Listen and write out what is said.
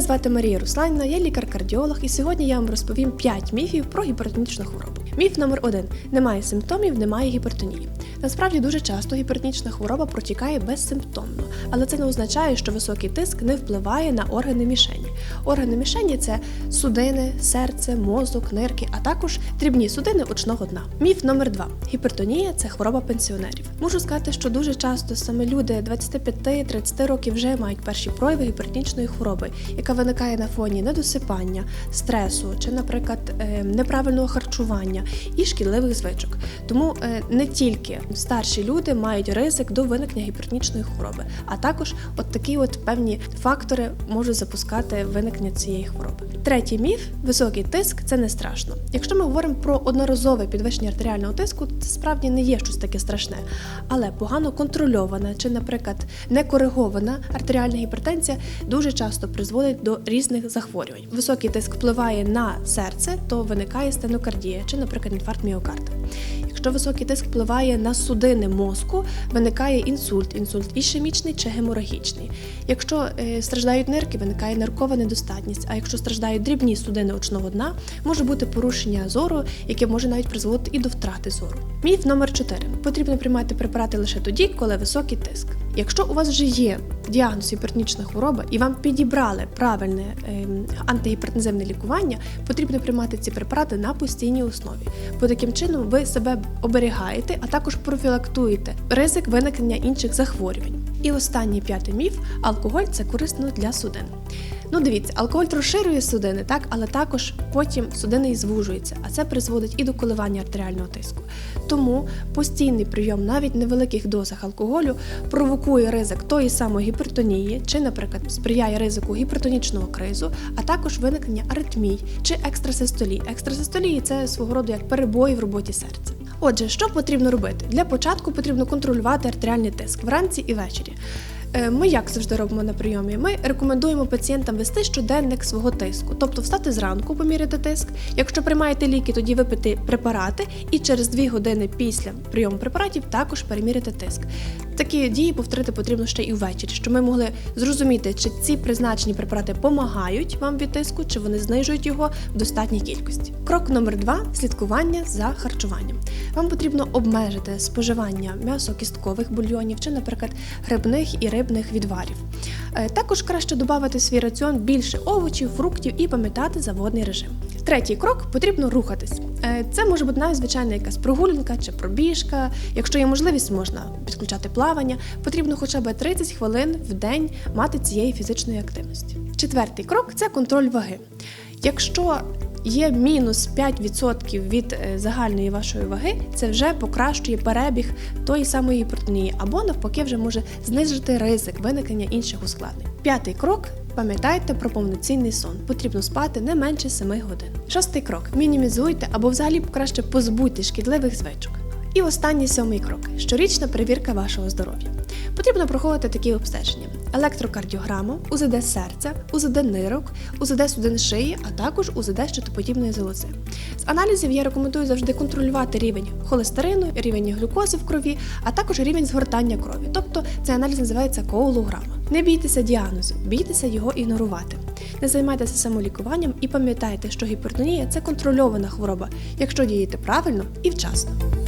Мене звати Марія Русланівна, я лікар-кардіолог, і сьогодні я вам розповім 5 міфів про гіпертонічну хворобу. Міф номер 1 немає симптомів, немає гіпертонії. Насправді дуже часто гіпертонічна хвороба протікає безсимптомно, але це не означає, що високий тиск не впливає на органи мішені. Органи мішені це судини, серце, мозок, нирки, а також дрібні судини очного дна. Міф номер 2 гіпертонія це хвороба пенсіонерів. Можу сказати, що дуже часто саме люди 25-30 років вже мають перші прояви гіпертонічної хвороби, яка виникає на фоні недосипання, стресу чи, наприклад, е, неправильного харчування і шкідливих звичок. Тому е, не тільки старші люди мають ризик до виникнення гіпертонічної хвороби, а також от такі от певні фактори можуть запускати виникнення цієї хвороби. Третій міф високий тиск це не страшно. Якщо ми говоримо про одноразове підвищення артеріального тиску, це справді не є щось таке страшне, але погано контрольована чи, наприклад, некоригована артеріальна гіпертензія дуже часто призводить до різних захворювань. Високий тиск впливає на серце, то виникає стенокардія чи, наприклад, інфаркт міокарда. Якщо високий тиск впливає на судини мозку, виникає інсульт, інсульт ішемічний чи геморагічний. Якщо е, страждають нирки, виникає ниркова недостатність. А якщо страждають дрібні судини очного дна, може бути порушення зору, яке може навіть призводити і до втрати зору. Міф номер 4. Потрібно приймати препарати лише тоді, коли високий тиск. Якщо у вас вже є діагноз гіпертонічна хвороба і вам підібрали правильне ем, антигіпертензивне лікування, потрібно приймати ці препарати на постійній основі. Бо таким чином ви себе оберігаєте, а також профілактуєте ризик виникнення інших захворювань. І останній п'ятий міф: алкоголь це корисно для судин. Ну, дивіться, алкоголь розширює судини, так, але також потім судини і звужуються, а це призводить і до коливання артеріального тиску. Тому постійний прийом навіть невеликих дозах алкоголю провокує ризик тої самої гіпертонії, чи, наприклад, сприяє ризику гіпертонічного кризу, а також виникнення аритмій чи екстрасистолії. Екстрасистолії це свого роду як перебої в роботі серця. Отже, що потрібно робити? Для початку потрібно контролювати артеріальний тиск вранці і ввечері. Е, Ми як завжди робимо на прийомі? Ми рекомендуємо пацієнтам вести щоденник свого тиску, тобто встати зранку, поміряти тиск. Якщо приймаєте ліки, тоді випити препарати, і через 2 години після прийому препаратів також переміряти тиск. Такі дії повторити потрібно ще і ввечері, щоб ми могли зрозуміти, чи ці призначені препарати допомагають вам від тиску, чи вони знижують його в достатній кількості. Крок номер два слідкування за харчуванням. Вам потрібно обмежити споживання м'ясо-кісткових бульйонів чи, наприклад, грибних і рибних відварів. Е, Також краще додати свій раціон більше овочів, фруктів і пам'ятати за водний режим. Третій крок потрібно рухатись. Е, Це може бути навіть звичайна якась прогулянка чи пробіжка. Якщо є можливість, можна підключати плавання. Потрібно хоча б 30 хвилин в день мати цієї фізичної активності. Четвертий крок це контроль ваги. Якщо є мінус 5% від е, загальної вашої ваги, це вже покращує перебіг тої самої гіпертонії, або навпаки, вже може знизити ризик виникнення інших ускладнень. П'ятий крок. Пам'ятайте про повноцінний сон. Потрібно спати не менше 7 годин. Шостий крок: мінімізуйте або взагалі краще позбудьте шкідливих звичок. І останній сьомий крок щорічна перевірка вашого здоров'я. Потрібно проходити такі обстеження: електрокардіограму, УЗД серця, УЗД нирок, УЗД судин шиї, а також УЗД щитоподібної залози. З аналізів я рекомендую завжди контролювати рівень холестерину, рівень глюкози в крові, а також рівень згортання крові. Тобто цей аналіз називається коолограма. Не бійтеся діагнозу, бійтеся його ігнорувати. Не займайтеся самолікуванням і пам'ятайте, що гіпертонія це контрольована хвороба, якщо дієте правильно і вчасно.